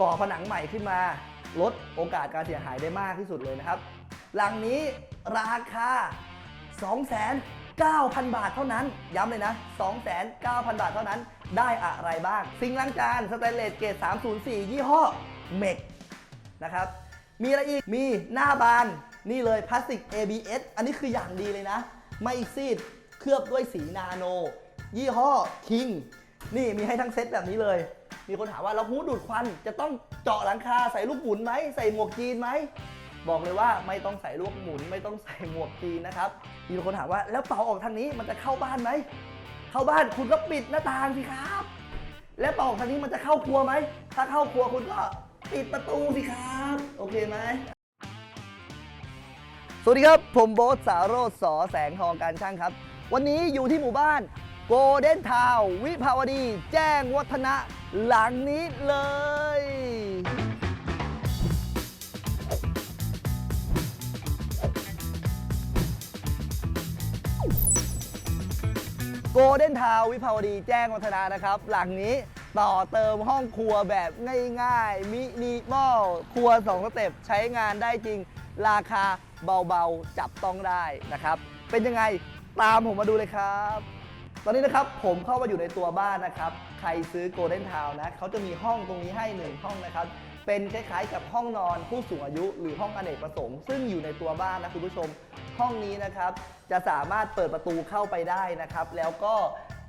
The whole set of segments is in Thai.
ก่อผนังใหม่ขึ้นมา ลดโอกาสการเสียหายได้มากที่สุดเลยนะครับ หลังนี้ราคา 2,900 บาทเท่านั้น ย้ำเลยนะ 2,900 บาทเท่านั้น ได้อะไรบ้าง ซิงล้างจานสแตนเลสเกรด304 ยี่ห้อเมกนะครับ มีอะไรอีก มีหน้าบานนี่เลยพลาสติก ABS อันนี้คืออย่างดีเลยนะ ไม่ซีด เคลือบด้วยสีนาโน ยี่ห้อคิงนี่มีให้ทั้งเซตแบบนี้เลย มีคนถามว่าเราหูดูดควันจะต้องเจาะหลังคาใส่ลูกหมุนไหมใส่หมวกจีนไหมบอกเลยว่าไม่ต้องใส่ลูกหมุนไม่ต้องใส่หมวกจีนนะครับมีคนถามว่าแล้วเต่าออกทางนี้มันจะเข้าบ้านไหมเข้าบ้านคุณก็ปิดหน้าต่างสิครับ แล้วต่าออกทางนี้มันจะเข้าครัวไหมถ้าเข้าครัวคุณก็ปิดประตูสิครับ โอเคไหมสวัสดีครับ ผมโบ๊ทสาโรจน์สอแสงทองการช่างครับ วันนี้อยู่ที่หมู่บ้าน โกลเด้นทาววิภาวดี แจ้งวัฒนะหลังนี้เลย โกลเด้นทาววิภาวดีแจ้งวัฒนะนะครับ หลังนี้ต่อเติมห้องครัวแบบง่ายๆ มินิมอลครัว2สเต็ปใช้งานได้จริง ราคาเบาๆ จับต้องได้นะครับ เป็นยังไงตามผมมาดูเลยครับ ตอนนี้นะครับผมเข้ามาอยู่ในตัวบ้านนะครับ ใครซื้อโกลเด้นทาวนะเขาจะมีห้องตรงนี้ให้หนึ่งห้องนะครับ เป็นคล้ายๆกับห้องนอนผู้สูงอายุ หรือห้องอเนกประสงค์ซึ่งอยู่ในตัวบ้านนะคุณผู้ชม ห้องนี้นะครับ จะสามารถเปิดประตูเข้าไปได้นะครับ แล้วก็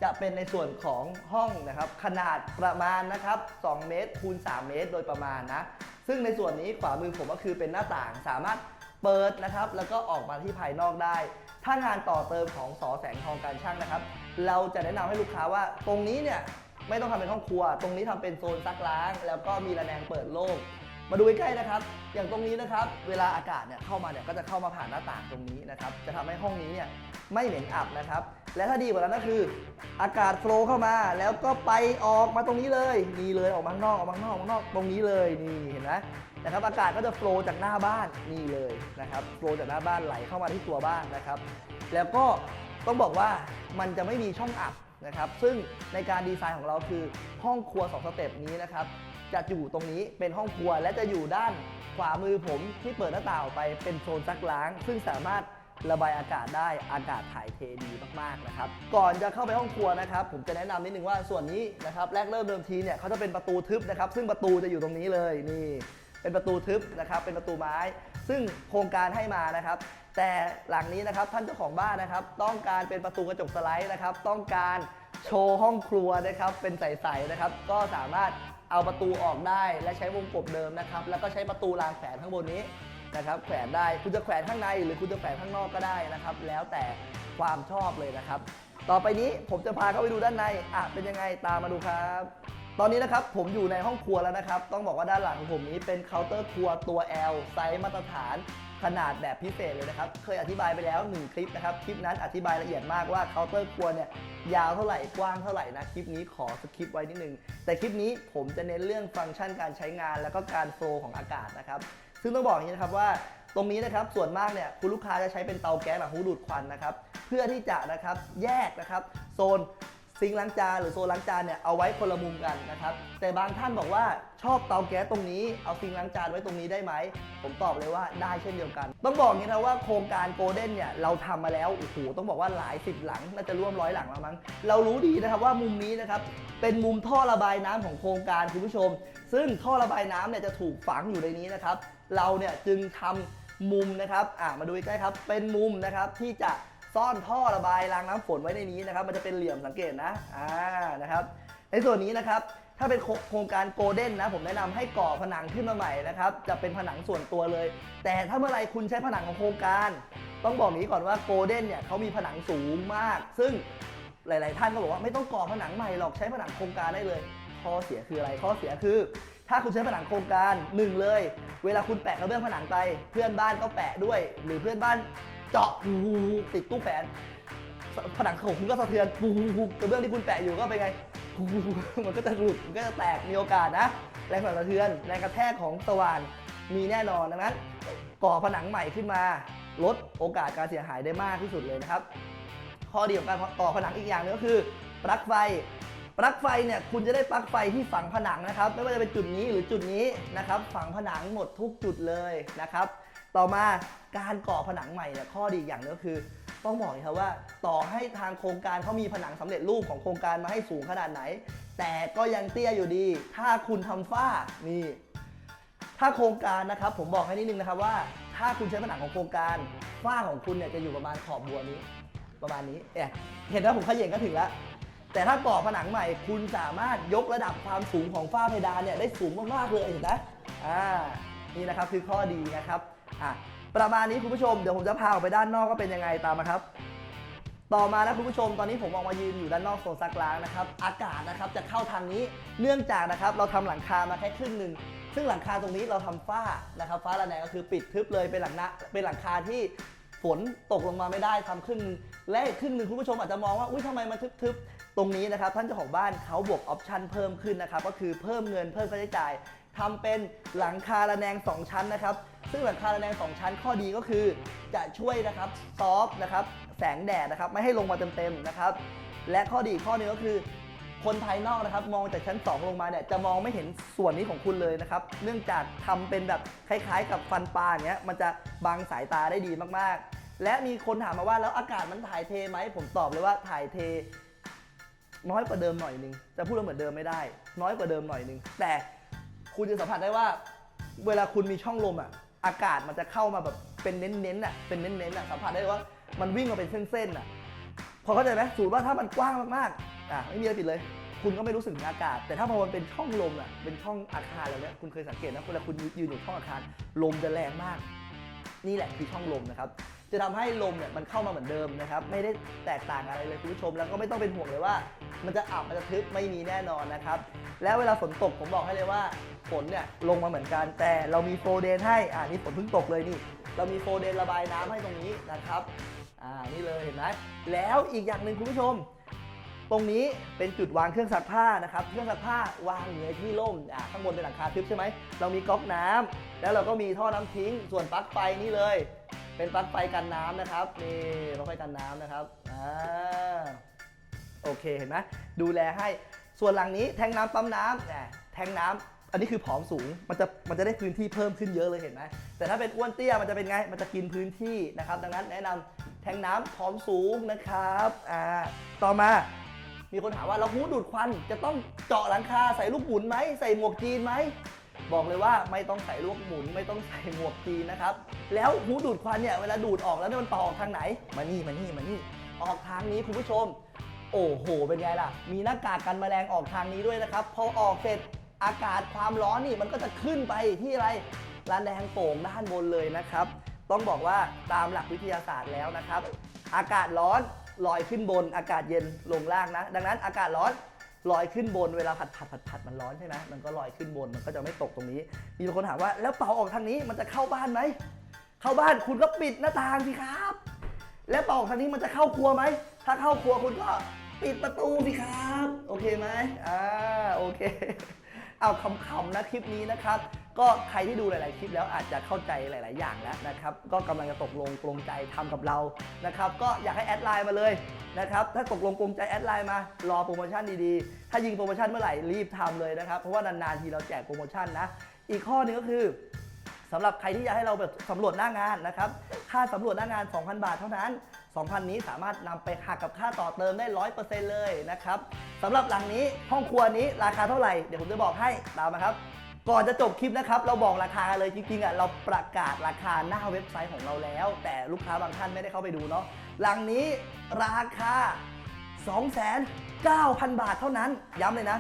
จะเป็นในส่วนของห้องนะครับขนาดประมาณนะครับ2เมตรคูณ3เมตร โดยประมาณนะซึ่งในส่วนนี้ขวามือผมก็คือเป็นหน้าต่างสามารถ เปิดนะครับแล้วก็ออกมาที่ภายนอกได้ ถ้างานต่อเติมของสอแสงทองการช่างนะครับ เราจะแนะนำให้ลูกค้าว่าตรงนี้เนี่ยไม่ต้องทำเป็นห้องครัว ตรงนี้ทำเป็นโซนซักล้าง แล้วก็มีระแนงเปิดโล่ง มาดูใกล้ๆนะครับ อย่างตรงนี้นะครับ เวลาอากาศเนี่ยเข้ามาเนี่ยก็จะเข้ามาผ่านหน้าต่างตรงนี้นะครับ จะทำให้ห้องนี้เนี่ยไม่เหม็นอับนะครับ และถ้าดีกว่านั้นก็คือ อากาศโฟล์เข้ามา แล้วก็ไปออกมาตรงนี้เลยนี่เลยออกมาข้างนอกออกมาข้างนอกออกมาข้างนอกตรงนี้เลยนี่เห็นไหมนะครับ อากาศก็จะโฟล์จากหน้าบ้านนี่เลยนะครับโฟล์จากหน้าบ้านไหลเข้ามาที่ตัวบ้านนะครับ แล้วก็ต้องบอกว่ามันจะไม่มีช่องอับนะครับ ซึ่งในการดีไซน์ของเราคือห้องครัว 2 สเต็ปนี้นะครับ จะอยู่ตรงนี้เป็นห้องครัวและจะอยู่ด้านขวามือผมที่เปิดหน้าต่างออกไปเป็นโซนซักล้าง ซึ่งสามารถระบายอากาศได้อากาศถ่ายเทดีมากๆนะครับก่อนจะเข้าไปห้องครัวนะครับผมจะแนะนำนิดนึงว่าส่วนนี้นะครับแรกเริ่มเดิมทีเนี่ยเขาจะเป็นประตูทึบนะครับ ซึ่งประตูจะอยู่ตรงนี้เลยนี่ เป็นประตูทึบนะครับ เป็นประตูไม้ ซึ่งโครงการให้มานะครับ แต่หลังนี้นะครับท่านเจ้าของบ้านนะครับ ต้องการเป็นประตูกระจกสไลด์นะครับ ต้องการ โชว์ห้องครัวนะครับ เป็นใสๆนะครับ ก็สามารถเอาประตูออกได้และใช้วงกบเดิมนะครับ แล้วก็ใช้ประตูรางแขวนข้างบนนี้นะครับแขวนได้คุณจะแขวนข้างในหรือคุณจะแขวนข้างนอกก็ได้นะครับ แล้วแต่ความชอบเลยนะครับ ต่อไปนี้ผมจะพาเข้าไปดูด้านในอะเป็นยังไงตามมาดูครับ ตอนนี้นะครับผมอยู่ในห้องครัวแล้วนะครับ ต้องบอกว่าด้านหลังผมนี้เป็นเคาน์เตอร์ครัวตัว L ไซส์มาตรฐาน ขนาดแบบพิเศษเลยนะครับ เคยอธิบายไปแล้ว 1 คลิปนะครับ คลิปนั้นอธิบายละเอียดมากว่าเคาน์เตอร์ครัวเนี่ยยาวเท่าไหร่กว้างเท่าไหร่นะ คลิปนี้ขอสคริปไว้นิดนึง แต่คลิปนี้ผมจะเน้นเรื่องฟังก์ชันการใช้งานแล้วก็การโฟล์ของอากาศนะครับ ซึ่งต้องบอกอย่างนี้นะครับว่าตรงนี้นะครับส่วนมากเนี่ยคุณลูกค้าจะใช้เป็นเตาแก๊สแบบหูดูดควันนะครับเพื่อที่จะนะครับแยกนะครับโซน ซิงล้างจานหรือโซนล้างจานเนี่ยเอาไว้คนละมุมกันนะครับ แต่บางท่านบอกว่าชอบเตาแก๊สตรงนี้เอาซิงล้างจานไว้ตรงนี้ได้ไหม ผมตอบเลยว่าได้เช่นเดียวกัน ต้องบอกงนี้นะว่าโครงการโกลเด้นเนี่ยเราทำมาแล้วโอ้โหต้องบอกว่าหลายสิบหลังน่าจะร่วมร้อยหลังแล้วมั้งเรารู้ดีนะครับว่ามุมนี้นะครับเป็นมุมท่อระบายน้ำของโครงการคุณผู้ชม ซึ่งท่อระบายน้ำเนี่ยจะถูกฝังอยู่ในนี้นะครับ เราเนี่ยจึงทำมุมนะครับ อะมาดูใกล้ครับ เป็นมุมนะครับที่จะ ซ่อนท่อระบายรางน้ำฝนไว้ในนี้นะครับ มันจะเป็นเหลี่ยมสังเกตนะอ่านะครับ ในส่วนนี้นะครับถ้าเป็นโครงการโกลเด้นนะ ผมแนะนำให้ก่อผนังขึ้นมาใหม่นะครับ จะเป็นผนังส่วนตัวเลย แต่ถ้าเมื่อไรคุณใช้ผนังของโครงการ ต้องบอกนี้ก่อนว่าโกลเด้นเนี่ยเขามีผนังสูงมาก ซึ่งหลาย ๆ ท่านก็บอกว่าไม่ต้องก่อผนังใหม่หรอกใช้ผนังโครงการได้เลย ข้อเสียคืออะไรข้อเสียคือ ถ้าคุณใช้ผนังโครงการหนึ่งเลย เวลาคุณแปะกระเบื้องผนังไป เพื่อนบ้านก็แปะด้วย หรือเพื่อนบ้าน เจาะหูติดตู้แขวนผนังของคุณก็สะเทือนปูกระเบื้องที่คุณแปะอยู่ก็เป็นไงปูมันก็จะหลุดมันก็จะแตกมีโอกาสนะแรงสั่นสะเทือนแรงกระแทกของสว่านมีแน่นอนดังนั้น ก่อผนังใหม่ขึ้นมาลดโอกาสการเสียหายได้มากที่สุดเลยนะครับ ข้อดีของการก่อผนังอีกอย่างหนึงก็คือปลั๊กไฟปลั๊กไฟเนี่ยคุณจะได้ปลั๊กไฟที่ฝังผนังนะครับ ไม่ว่าจะเป็นจุดนี้หรือจุดนี้นะครับ ฝังผนังหมดทุกจุดเลยนะครับ ต่อมาการก่อผนังใหม่เนี่ยข้อดีอย่างหนึงก็คือต้องบอกเลยครับว่า ต่อให้ทางโครงการเขามีผนังสำเร็จรูปของโครงการมาให้สูงขนาดไหน แต่ก็ยังเตี้ยอยู่ดี ถ้าคุณทำฝ้านี่ถ้าโครงการนะครับ ผมบอกให้นิดนึงนะครับว่า ถ้าคุณใช้ผนังของโครงการฝ้าของคุณเนี่ยจะอยู่ประมาณขอบบัวนี้ ประมาณนี้เอ๊ะเห็นว่าผมเขย่งก็ถึงแล้วแต่ถ้าก่อผนังใหม่คุณสามารถยกระดับความสูงของฝ้าเพดานเนี่ยได้สูงมากๆเลยเห็นไหมอ่า นี่นะครับคือข้อดีนะครับอะประมาณนี้คุณผู้ชมเดี๋ยวผมจะพาออกไปด้านนอกก็เป็นยังไงตามมาครับ ต่อมานะคุณผู้ชมตอนนี้ผมออกมายืนอยู่ด้านนอกโซนซักล้างนะครับ อากาศนะครับจะเข้าทางนี้เนื่องจากนะครับเราทำหลังคามาแค่ครึ่งหนึ่งซึ่งหลังคาตรงนี้เราทำฝ้านะครับฟ้าระแนงก็คือปิดทึบเลยเป็นหลังนะเป็นหลังคาที่ฝนตกลงมาไม่ได้ทำครึ่งและครึ่งหนึ่งคุณผู้ชมอาจจะมองว่าอุ้ยทำไมมันทึบๆ ตรงนี้นะครับท่านเจ้าของบ้านเขาบวกออปชันเพิ่มขึ้นนะครับก็คือเพิ่มเงินเพิ่มค่าใช้จ่าย ทำเป็นหลังคาระแนง 2 ชั้นนะครับ ซึ่งหลังคาระแนง 2 ชั้นข้อดีก็คือ จะช่วยนะครับซอฟนะครับแสงแดดนะครับไม่ให้ลงมาเต็มๆนะครับ และข้อดีข้อหนึงก็คือ คนภายนอกนะครับ มองจากชั้น 2 ลงมาเนี่ยจะมองไม่เห็นส่วนนี้ของคุณเลยนะครับ เนื่องจากทำเป็นแบบคล้ายๆ กับฟันปลาอย่างเงี้ยมันจะบังสายตาได้ดีมากๆ และมีคนถามมาว่าแล้วอากาศมันถ่ายเทไหมผมตอบเลยว่าถ่ายเทน้อยกว่าเดิมหน่อยนึงจะพูดว่าเหมือนเดิมไม่ได้ น้อยกว่าเดิมหน่อยนึงแต่ คุณจะสัมผัสได้ว่า เวลาคุณมีช่องลมอะ อากาศมันจะเข้ามาแบบเป็นเน้นๆอะ เป็นเน้นๆอะ สัมผัสได้ว่ามันวิ่งมาเป็นเส้นๆอะ พอเข้าใจไหมสูตรว่าถ้ามันกว้างมากๆ อะไม่มีอะไรผิดเลย คุณก็ไม่รู้สึกถึงอากาศ แต่ถ้าพอมันเป็นช่องลมอะ เป็นช่องอาคารอะไรเนี้ยคุณเคยสังเกตนะเวลาคุณยืนอยู่ช่องอาคาร ลมจะแรงมาก นี่แหละคือช่องลมนะครับ จะทำให้ลมเนี่ยมันเข้ามาเหมือนเดิมนะครับ ไม่ได้แตกต่างอะไรเลยคุณผู้ชม แล้วก็ไม่ต้องเป็นห่วงเลยว่า มันจะอับมันจะทึบไม่มีแน่นอนนะครับ แล้วเวลาฝนตกผมบอกให้เลยว่าฝนเนี่ยลงมาเหมือนกัน แต่เรามีโฟเดนให้อ่านี่ฝนเพิ่งตกเลยนี่ เรามีโฟเดนระบายน้ำให้ตรงนี้นะครับอ่านี่เลยเห็นไหมแล้วอีกอย่างหนึ่งคุณผู้ชม ตรงนี้เป็นจุดวางเครื่องซักผ้านะครับเครื่องซักผ้าวางอยู่ในที่ร่มอ่าข้างบนเป็นหลังคาทึบใช่ไหมเรามีก๊อกน้ำแล้วเราก็มีท่อน้ำทิ้ง ส่วนปลั๊กไฟนี่เลย เป็นปลั๊กไฟกันน้ำนะครับนี่ปลั๊กไฟกันน้ำนะครับอ่าโอเคเห็นไหมดูแลให้ ส่วนหลังนี้แทงน้ำปั๊มน้ำแหมแทงน้ำอันนี้คือผอมสูง มันจะมันจะได้พื้นที่เพิ่มขึ้นเยอะเลยเห็นไหมแต่ถ้าเป็นอ้วนเตี้ยมันจะเป็นไง มันจะกินพื้นที่นะครับ ดังนั้นแนะนำแทงน้ำผอมสูงนะครับอ่าต่อมา มีคนถามว่าเราหูดูดควันจะต้องเจาะหลังคาใส่ลูกหมุนไหมใส่หมวกจีนไหมบอกเลยว่าไม่ต้องใส่ลูกหมุนไม่ต้องใส่หมวกจีนนะครับ แล้วหูดูดควันเนี่ยเวลาดูดออกแล้วเนี่ยมันต่อออกทางไหน มานี่มานี่มานี่ออกทางนี้คุณผู้ชม โอ้โห เป็นไงล่ะ มีหน้ากากกันแมลงออกทางนี้ด้วยนะครับ พอออกเสร็จอากาศความร้อนนี่มันก็จะขึ้นไปที่อะไรระแนงโป่งด้านบนเลยนะครับ ต้องบอกว่าตามหลักวิทยาศาสตร์แล้วนะครับ อากาศร้อนลอยขึ้นบน อากาศเย็นลงล่างนะ ดังนั้นอากาศร้อนลอยขึ้นบนเวลาผัดผัดผัดผัดมันร้อนใช่ไหมมันก็ลอยขึ้นบนมันก็จะไม่ตกตรงนี้ มีคนถามว่าแล้วเป่าออกทางนี้มันจะเข้าบ้านไหมเข้าบ้านคุณก็ปิดหน้าต่างสิครับ แล้วเป่าอกทางนี้มันจะเข้าครัวไหม ถ้าเข้าครัวคุณก็ปิดประตูสิครับ โอเคไหมอ่าโอเค เอาคำๆนะคลิปนี้นะครับ ก็ใครที่ดูหลาย ๆ คลิปแล้วอาจจะเข้าใจหลาย ๆ อย่างแล้วนะครับ ก็กำลังจะตกลงปรงใจทำกับเรานะครับ ก็อยากให้แอดไลน์มาเลยนะครับ ถ้าตกลงปรงใจแอดไลน์มา รอโปรโมชั่นดี ๆ ถ้ายิงโปรโมชั่นเมื่อไหร่รีบทำเลยนะครับ เพราะว่านาน ๆ ทีเราแจกโปรโมชั่นนะ อีกข้อหนึงก็คือ สำหรับใครที่อยากให้เราแบบสำรวจหน้างานนะครับ ค่าสำรวจหน้างาน 2,000 บาทเท่านั้น 2,000 นี้สามารถนำไปหักกับค่าต่อเติมได้ 100%เลยนะครับสำหรับหลังนี้ห้องครัวนี้ราคาเท่าไหร่ เดี๋ยวผมจะบอกให้ตามมาครับก่อนจะจบคลิปนะครับ เราบอกราคาเลยจริงๆอะเราประกาศราคาหน้าเว็บไซต์ของเราแล้ว แต่ลูกค้าบางท่านไม่ได้เข้าไปดูเนาะหลังนี้ราคา 2,900 บาทเท่านั้น ย้ำเลยนะ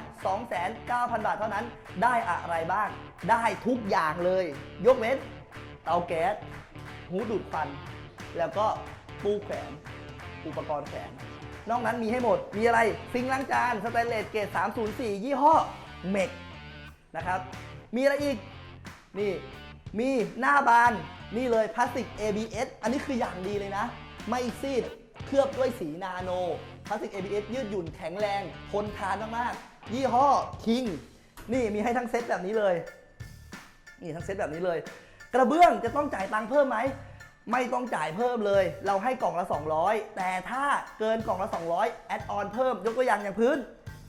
2,900 บาทเท่านั้น ได้อะไรบ้าง ได้ทุกอย่างเลย ยกเว้น เตาแก๊ส หูดูดควัน แล้วก็ปูแขวนอุปกรณ์แขวนนอกนั้นมีให้หมด มีอะไร ซิงล้างจาน สแตนเลสเกรด304 ยี่ห้อเมกนะครับ มีอะไรอีก นี่ มีหน้าบาน นี่เลยพลาสติก ABS อันนี้คืออย่างดีเลยนะ ไม่ซีด เคลือบด้วยสีนาโนพลาสติก ABS ยืดหยุ่นแข็งแรงทนทานมากๆ ยี่ห้อคิงนี่มีให้ทั้งเซตแบบนี้เลย นี่ทั้งเซตแบบนี้เลย กระเบื้องจะต้องจ่ายตังค์เพิ่มไหม ไม่ต้องจ่ายเพิ่มเลย เราให้กล่องละ 200 แต่ถ้าเกินกล่องละ 200 แอดออนเพิ่ม ยกตัวอย่างอย่างพื้น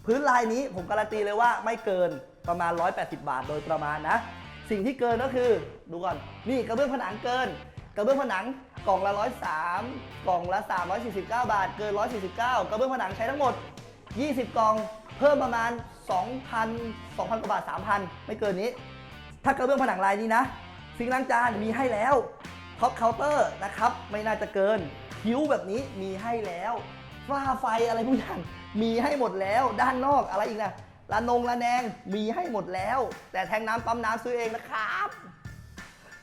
พพื้นลายนี้ผมการันตีเลยว่าไม่เกินประมาณ 180 บาทโดยประมาณนะ สิ่งที่เกินก็คือ ดูก่อน นี่กระเบื้องผนังเกิน กระเบื้องผนังกล่องละ 103 กล่องละ 349 บาท เกิน 149 กระเบื้องผนังใช้ทั้งหมด 20 กล่อง เพิ่มประมาณ 2,000 2,000กว่าบาท 3,000 ไม่เกินนี้ ถ้ากระเบื้องผนังลายนี้นะซิงล้างจานมีให้แล้วท็อปเคาน์เตอร์นะครับ ไม่น่าจะเกินคิ้วแบบนี้มีให้แล้วฝ้าไฟอะไรทุกอย่างมีให้หมดแล้วด้านนอกอะไรอีกนะระนงระแนงมีให้หมดแล้ว แต่แทงน้ำปั๊มน้ำซื้อเองนะครับ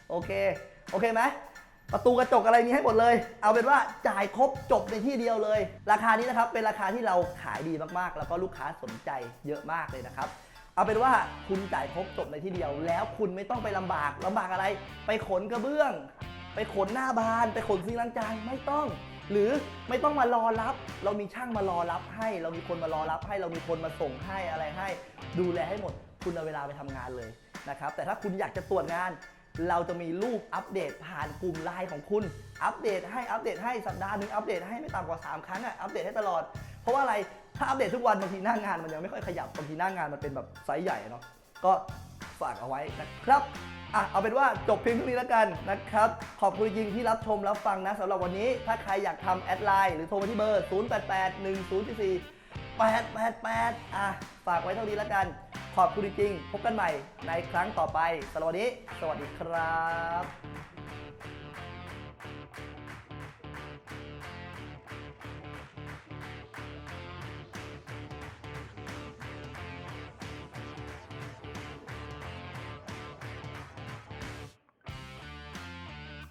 โอเค โอเคไหม ประตูกระจกอะไรมีให้หมดเลย เอาเป็นว่าจ่ายครบจบในที่เดียวเลย ราคานี้นะครับเป็นราคาที่เราขายดีมากๆ แล้วก็ลูกค้าสนใจเยอะมากเลยนะครับ เอาเป็นว่าคุณจ่ายครบจบในที่เดียว แล้วคุณไม่ต้องไปลำบากลำบากอะไร ไปขนกระเบื้อง ไปขนหน้าบาน ไปขนซิงล้างจานไม่ต้องหรือไม่ต้องมารอรับ เรามีช่างมารอรับให้ เรามีคนมารอรับให้ เรามีคนมาส่งให้อะไรให้ ดูแลให้หมด คุณเอาเวลาไปทำงานเลยนะครับ แต่ถ้าคุณอยากจะตรวจงาน เราจะมีรูปอัปเดตผ่านกลุ่มไลน์ของคุณ อัปเดตให้อัปเดตให้สัปดาห์หนึ่งอัปเดตให้ไม่ต่ำกว่า 3 ครั้งอะอัปเดตให้ตลอด เพราะว่าอะไรถ้าอัปเดตทุกวันบางทีหน้างานมันยังไม่ค่อยขยับบางทีหน้างานมันเป็นแบบไซส์ใหญ่เนาะก็ฝากเอาไว้นะครับอะเอาเป็นว่าจบเพียงเท่านี้แล้วกันนะครับ ขอบคุณจริงที่รับชมรับฟังนะสำหรับวันนี้ถ้าใครอยากทำแอดไลน์หรือโทรมาที่เบอร์ 088 1044 888อะฝากไว้เท่านี้แล้วกัน ขอบคุณจริงๆพบกันใหม่ในครั้งต่อไปสำหรับวันนี้ สวัสดีครับ